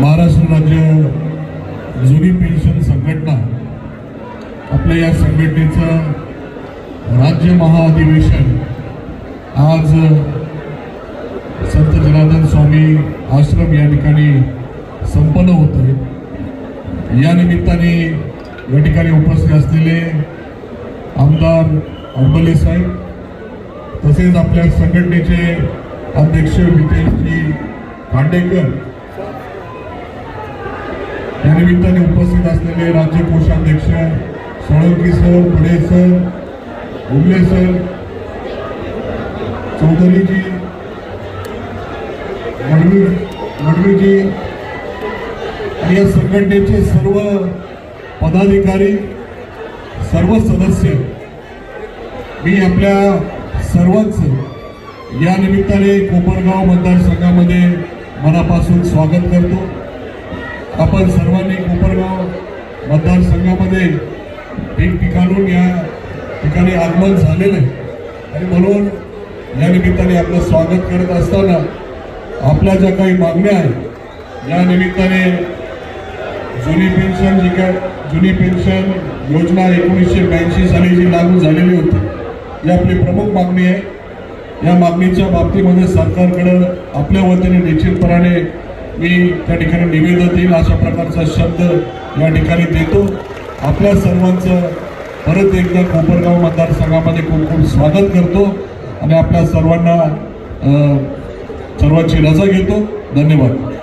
महाराष्ट्र राज्य जुनी पेन्शन संघटना आपल्या या संघटनेचं राज्य महाअधिवेशन आज संत जनार्दन स्वामी आश्रम या ठिकाणी संपन्न होत आहे. या निमित्ताने या ठिकाणी उपस्थित असलेले आमदार अंबले साहेब तसेच आपल्या संघटनेचे अध्यक्ष मितेशजी खांडेकर या निमित्ताने उपस्थित असलेले राज्य कोषाध्यक्ष सोळंकी सर पुढे सर उमले सर चौधरीजी मडवी मडवीजी आणि या संघटनेचे सर्व पदाधिकारी सर्व सदस्य मी आपल्या सर्वच या निमित्ताने कोपरगाव मतदारसंघामध्ये मनापासून स्वागत करतो. आपण सर्वांनी कोपरगाव मतदारसंघामध्ये ठिकठिकाणून या ठिकाणी आगमन झालेलं आहे. आणि म्हणून या निमित्ताने आपलं स्वागत करत असताना आपल्या ज्या काही मागण्या आहेत या निमित्ताने जुनी पेन्शन जी काय जुनी पेन्शन योजना एकोणीसशे ब्याऐंशी साली जी लागू झालेली होती ही आपली प्रमुख मागणी आहे. या मागणीच्या बाबतीमध्ये सरकारकडं आपल्या वतीने निश्चितपणाने मी त्या ठिकाणी निवेदन देईल अशा प्रकारचा शब्द या ठिकाणी देतो. आपल्या सर्वांचं परत एकदा कोपरगाव मतदारसंघामध्ये खूप खूप स्वागत करतो आणि आपल्या सर्वांना सर्वांची रजा घेतो. धन्यवाद.